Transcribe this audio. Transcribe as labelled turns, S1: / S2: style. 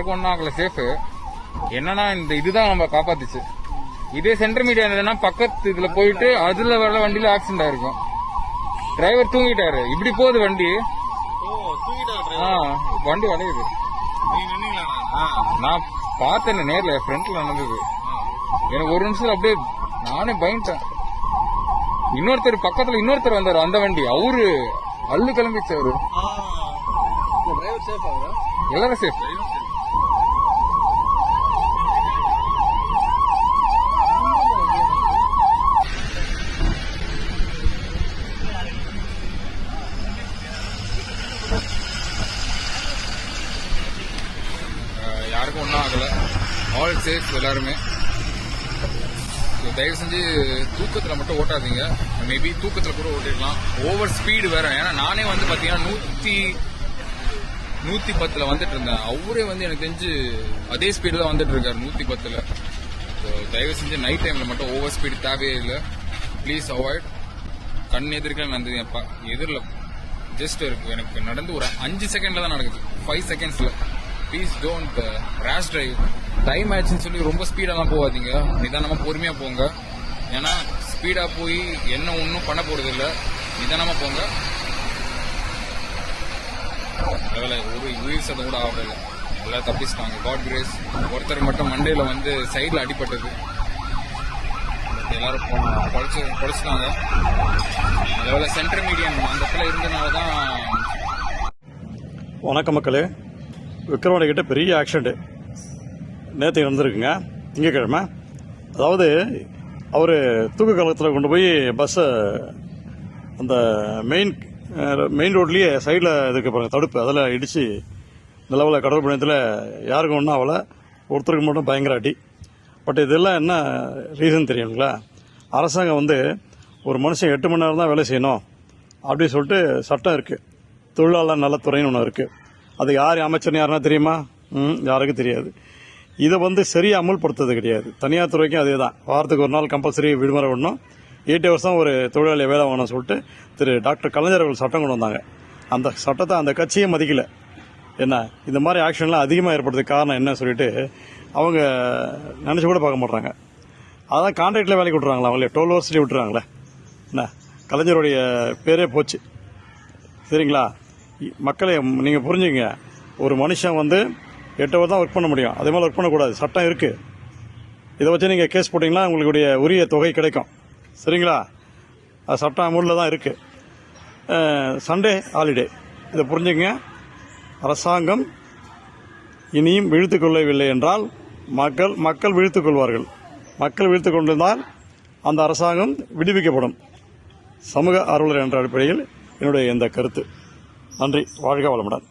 S1: யாருக்கும் ஒன்றும் ஆகல சேஃபு. என்னன்னா இந்த இதுதான் நம்ம காப்பாத்துச்சு. இதே சென்டர் மீடியா இருந்ததுன்னா பக்கத்து இதுல போயிட்டு அதுல வர வண்டியில ஆக்சிடென்ட் ஆயிருக்கும். டிரைவர் தூங்கிட்டாரு. இப்படி போகுது வண்டி. வண்டி வளையுது. நான் பார்த்தேன் நேர்ல ஃப்ரண்ட்ல நடந்தது. எனக்கு ஒரு நிமிஷம் அப்படியே நானே பயந்துட்டேன். இன்னொருத்தர் பக்கத்துல இன்னொருத்தர் வந்தாரு அந்த வண்டி. அவரு அள்ளு கிளம்பிச்சு அவரு
S2: டிரைவர் சேஃப் ஆகுறா
S1: எல்லாரும் சேஃப் யாருக்கும் ஒன்றும் ஆகலை. ஆல் சேஃப் எல்லாருமே. தயவு செஞ்சு தூக்கத்தில் மட்டும் ஓட்டாதீங்க. மேபி தூக்கத்தில் கூட ஓட்டிடலாம். ஓவர் ஸ்பீடு வேற. ஏன்னா நானே வந்து பார்த்தீங்கன்னா நூற்றி நூற்றி பத்தில் வந்துட்டு இருந்தேன். அவரே வந்து எனக்கு தெரிஞ்சு அதே ஸ்பீடு தான் வந்துட்டு இருக்காரு நூற்றி பத்தில். ஸோ தயவு செஞ்சு நைட் டைமில் மட்டும் ஓவர் ஸ்பீடு தேவையே இல்லை. ப்ளீஸ் அவாய்ட் கண் எதிர்க்க நடந்தது எப்பா எதிரில் ஜஸ்ட் இருக்கு. எனக்கு நடந்து ஒரு அஞ்சு செகண்டில் தான் நடக்குது. ஃபைவ் செகண்ட்ஸில் please don't rash drive time ஆயிடுச்சுன்னு சொல்லி ரொம்ப ஸ்பீடெல்லாம் போகாதீங்க. நிதானமாக பொறுமையாக போங்க. ஏன்னா ஸ்பீடாக போய் என்ன ஒன்றும் பண்ண போகிறது இல்லை நிதானமாக போங்க. அதில் ஒரு உயிர் சதம் கூட ஆகல எல்லாம் தப்பிச்சிட்டாங்க. காட் கிரேஸ் ஒருத்தர் மட்டும் மண்டேல வந்து சைடில் அடிபட்டது. எல்லாரும் போன- பொழைச்சு பொழைச்சிட்டாங்க. அதேபோல சென்ட்ரல் மீடியம் அந்த இடத்துல இருந்தனால தான்
S3: வணக்கம் மக்களே. விக்ரவாண்டி கிட்ட பெரிய ஆக்சிடெண்ட்டு நேற்று நடந்திருக்குங்க. திங்கக்கிழமை அதாவது அவர் தூக்க காலத்தில் கொண்டு போய் பஸ்ஸை அந்த மெயின் மெயின் ரோட்லேயே சைடில் இதுக்கு பாருங்கள் தடுப்பு. அதில் இடித்து நிலவில் கடல் பணியத்தில் யாருக்கும் ஒன்றும் ஆகலை ஒருத்தருக்கு மட்டும் பயங்கர அடி. பட் இதெல்லாம் என்ன ரீசன் தெரியுங்களா? அரசாங்கம் வந்து ஒரு மனுஷன் எட்டு மணி நேரம் தான் வேலை செய்யணும். அப்படின்னு சொல்லிட்டு சட்டம் இருக்குது தொழிலாளர் நலத்துறைன்னு ஒன்று இருக்குது அது யார் அமைச்சர்னு யாருன்னா தெரியுமா? ம் யாருக்கும் தெரியாது. இதை வந்து சரியாக அமுல்படுத்துறது கிடையாது. தனியார் துறைக்கும் அதே தான் வாரத்துக்கு ஒரு நாள் கம்பல்சரி விடுமுறை விடணும். எயிட் ஹவர்ஸ் தான் ஒரு தொழிலாளி வேலை வாங்கணும்னு சொல்லிட்டு திரு டாக்டர் கலைஞர் அவர்கள் சட்டம் கொண்டு வந்தாங்க. அந்த சட்டத்தை அந்த கட்சியே மதிக்கல. என்ன? இந்த மாதிரி ஆக்ஷன்லாம் அதிகமாக ஏற்படுறதுக்கு காரணம் என்ன சொல்லிட்டு அவங்க நினச்சி கூட பார்க்க மாட்றாங்க. அதான் கான்ட்ராக்டில் வேலைக்கு விட்றாங்களா அவங்களே? டுவெல் ஹவர்ஸ்லேயே விட்டுறாங்களே. என்ன? கலைஞருடைய பேரே போச்சு. சரிங்களா? மக்களை நீங்கள் புரிஞ்சுங்க ஒரு மனுஷன் வந்து எட்டு ஹவர் தான் ஒர்க் பண்ண முடியும். அதே மாதிரி ஒர்க் பண்ணக்கூடாது. சட்டம் இருக்குது இதை வச்சு நீங்கள் கேஸ் போட்டிங்கன்னா உங்களுடைய உரிய தொகை கிடைக்கும். சரிங்களா? அது சட்டம் அமூலில் தான் இருக்குது சண்டே ஹாலிடே இதை புரிஞ்சுங்க அரசாங்கம் இனியும் விழுத்து கொள்ளவில்லை என்றால் மக்கள் மக்கள் விழுத்து கொள்வார்கள். மக்கள் விழுத்து கொண்டிருந்தால் அந்த அரசாங்கம் விடுவிக்கப்படும். சமூக ஆர்வலர் என்ற அடிப்படையில் என்னுடைய இந்த கருத்து. நன்றி. வாழ்க வளமுடன்.